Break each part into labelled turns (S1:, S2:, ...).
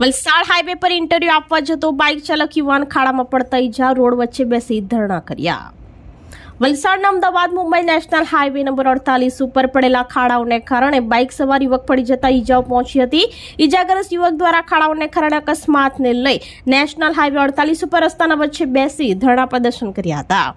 S1: Valsad highway પર interview આપવા જતો બાઇક ચાલક યુવાન ખાડામાં પડતા ઈજા, રોડ વચ્ચે બેસી ધરણા કર્યા. વલસાડના Ahmedabad Mumbai national highway number અડતાલીસ ઉપર પડેલા ખાડાઓને કારણે બાઇક સવાર યુવક પડી જતા ઈજાઓ પહોંચી હતી. ઈજાગ્રસ્ત યુવક દ્વારા ખાડાઓને કારણે અકસ્માતને લઈ નેશનલ હાઈવે અડતાલીસ ઉપર રસ્તાના વચ્ચે બેસી ધરણા પ્રદર્શન કર્યા હતા.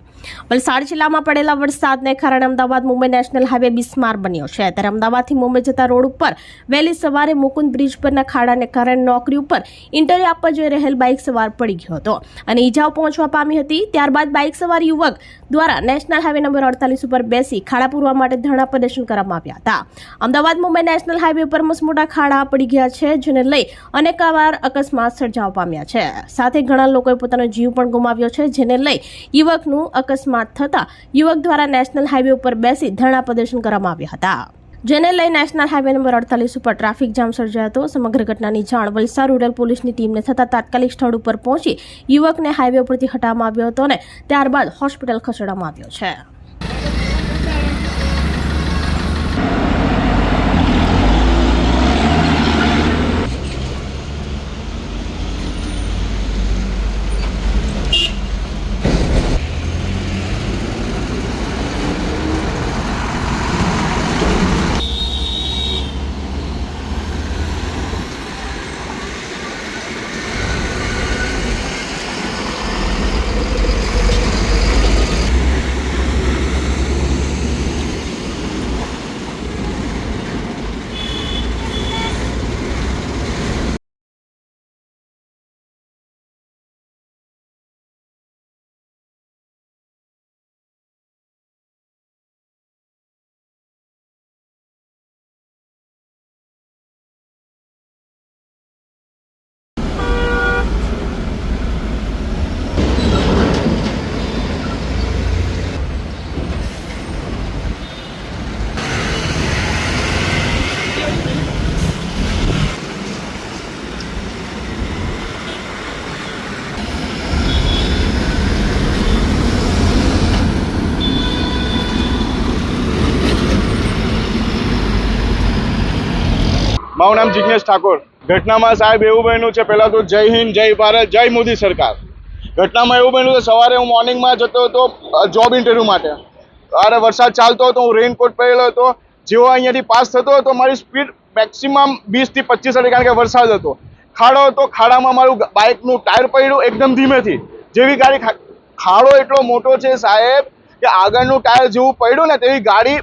S1: વલસાડ જિલ્લામાં પડેલા વરસાદને કારણે અમદાવાદ મુંબઈ નેશનલ હાઈવે બિસ્માર બન્યો છે. ત્યારે અમદાવાદથી મુંબઈ જતા રોડ ઉપર વહેલી સવારે મુકુંદ બ્રિજ પરના ખાડાને કારણે નોકરી ઉપર ઇન્ટરવ્યુ આપવા જઈ રહેલ બાઇક સવાર પડી ગયો હતો અને ઈજાઓ પહોંચવા પામી હતી. ત્યારબાદ બાઇક સવાર યુવક દ્વારા નેશનલ હાઈવે નંબર અડતાલીસ ઉપર બેસી ખાડા પૂરવા માટે ધરણા પ્રદર્શન કરવામાં આવ્યા હતા. અમદાવાદ, મુંબઈ નેશનલ હાઈવે ઉપર મસમોટા ખાડા પડી ગયા છે, જેને લઈ અનેકવાર અકસ્માત સર્જાવા પામ્યા છે. સાથે ઘણા લોકોએ પોતાનો જીવ પણ ગુમાવ્યો છે, જેને લઈ યુવકનું અકસ્માત થતા યુવક દ્વારા નેશનલ હાઈવે ઉપર બેસી ધરણા પ્રદર્શન કરવામાં આવ્યા હતા. જેને લઈ નેશનલ હાઈવે નંબર અડતાલીસ ઉપર ટ્રાફિક જામ સર્જાયો હતો. સમગ્ર ઘટનાની જાણ વલસાડ રૂરલ પોલીસની ટીમને થતાં તાત્કાલિક સ્થળ ઉપર પહોંચી યુવકને હાઈવે ઉપરથી હટાવવામાં આવ્યો હતો અને ત્યારબાદ હોસ્પિટલ ખસેડવામાં આવ્યો છે.
S2: મારું નામ જિજ્ઞેશ ઠાકોર. ઘટનામાં સાહેબ એવું બન્યું છે, પહેલાં તો જય હિન્દ, જય ભારત, જય મોદી સરકાર. ઘટનામાં એવું બન્યું કે સવારે હું મોર્નિંગમાં જતો હતો જોબ ઇન્ટરવ્યૂ માટે. અરે, વરસાદ ચાલતો હતો, હું રેઇનકોટ પહેરેલો હતો. જેવો અહીંયાથી પાસ થતો હતો, મારી સ્પીડ મેક્સિમમ વીસથી પચીસ હતી, કારણ કે વરસાદ હતો. ખાડો હતો, ખાડામાં મારું બાઇકનું ટાયર પડ્યું એકદમ ધીમેથી. જેવી ગાડી ખાડો એટલો મોટો છે સાહેબ, કે આગળનું ટાયર જેવું પડ્યું ને, તેવી ગાડી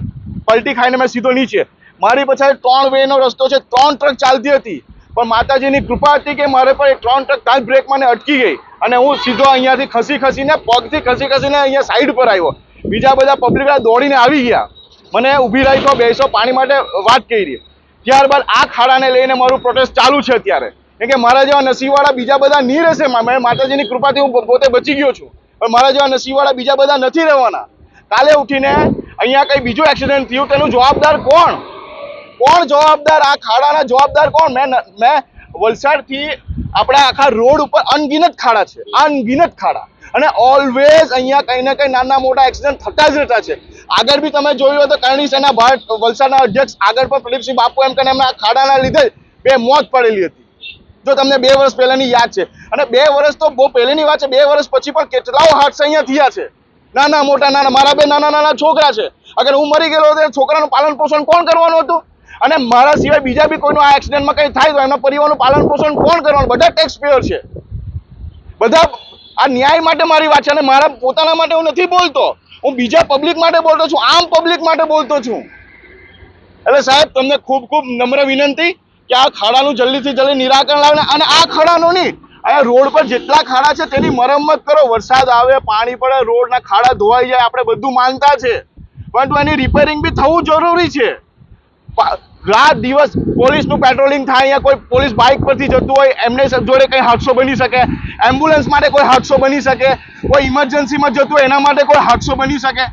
S2: પલટી ખાઈને મેં સીધો નીચે. મારી પછાડી ત્રણ વેનો રસ્તો છે, ત્રણ ટ્રક ચાલતી હતી. પણ માતાજીની કૃપા હતી કે મારે પર ત્રણ ટ્રક કાલ બ્રેકમાં અટકી ગઈ અને હું સીધો અહીંયાથી ખસી ખસીને, પગથી ખસી ખસીને અહીંયા સાઈડ પર આવ્યો. બીજા બધા પબ્લિક દોડીને આવી ગયા. મને ઊભી રાખો, બેસો, પાણી માટે વાત કરી. ત્યારબાદ આ ખાડાને લઈને મારું પ્રોટેસ્ટ ચાલુ છે અત્યારે. કેમ કે મારા જેવા નસીબવાળા બીજા બધા નહીં રહેશે, મેં માતાજીની કૃપાથી હું પોતે બચી ગયો છું. પણ મારા જેવા નસીબવાળા બીજા બધા નથી રહેવાના. કાલે ઉઠીને અહીંયા કંઈ બીજું એક્સિડન્ટ થયું તેનું જવાબદાર કોણ? કોણ જવાબદાર? આ ખાડાના જવાબદાર કોણ? મેં મેં વલસાડથી આપણા આખા રોડ ઉપર અનગિનત ખાડા છે. અનગિનત ખાડા. અને ઓલવેઝ અહીંયા કંઈ ને કંઈ નાના મોટા એક્સિડન્ટ થતા જ રહેતા છે. આગળ બી તમે જોયું હોય તો કરણી સેના ભારત વલસાડના અધ્યક્ષ, આગળ પણ પ્રદીપસિંહ બાપુ એમ કરીને એમના ખાડાના લીધે બે મોત પડેલી હતી. જો તમને બે વર્ષ પહેલાની યાદ છે. અને બે વર્ષ તો બહુ પહેલીની વાત છે. બે વર્ષ પછી પણ કેટલાઓ હાદસા અહીંયા થયા છે. નાના મોટા, નાના મારા બે નાના નાના છોકરા છે. અગર હું મરી ગયેલો તો છોકરાનું પાલન પોષણ કોણ કરવાનું હતું? અને મારા સિવાય બીજા બી કોઈનું આ એક્સિડન્ટમાં કંઈ થાય તો એમના પરિવારનું પાલન પોષણ કોણ કરવાનું? બધા ટેક્સ પેયર છે. બધા આ ન્યાય માટે મારી વાત છે અને મારા પોતાના માટે હું નથી બોલતો. હું બીજા પબ્લિક માટે બોલતો છું, આમ પબ્લિક માટે બોલતો છું. એટલે સાહેબ, તમને ખૂબ ખૂબ નમ્ર વિનંતી કે આ ખાડાનું જલ્દીથી જલ્દી નિરાકરણ લાવે અને આ ખાડાનું નહીં, અહીંયા રોડ પર જેટલા ખાડા છે તેની મરમ્મત કરો. વરસાદ આવે, પાણી પડે, રોડના ખાડા ધોવાઈ જાય, આપણે બધું માનતા છે. પરંતુ એની રિપેરિંગ બી થવું જરૂરી છે. રાત દિવસ પોલીસનું પેટ્રોલિંગ થાય અહીંયા કોઈ પોલીસ બાઇક પરથી જતું હોય, એમને જોડે કંઈ હાદસો બની શકે? એમ્બ્યુલન્સ માટે કોઈ હાદસો બની શકે? કોઈ ઇમરજન્સીમાં જતું હોય, એના માટે કોઈ હાદસો બની શકે?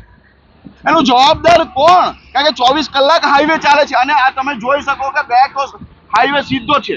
S2: એનું જવાબદાર કોણ? કારણ કે ચોવીસ કલાક હાઈવે ચાલે છે. અને આ તમે જોઈ શકો કે બે હાઈવે સીધો છે.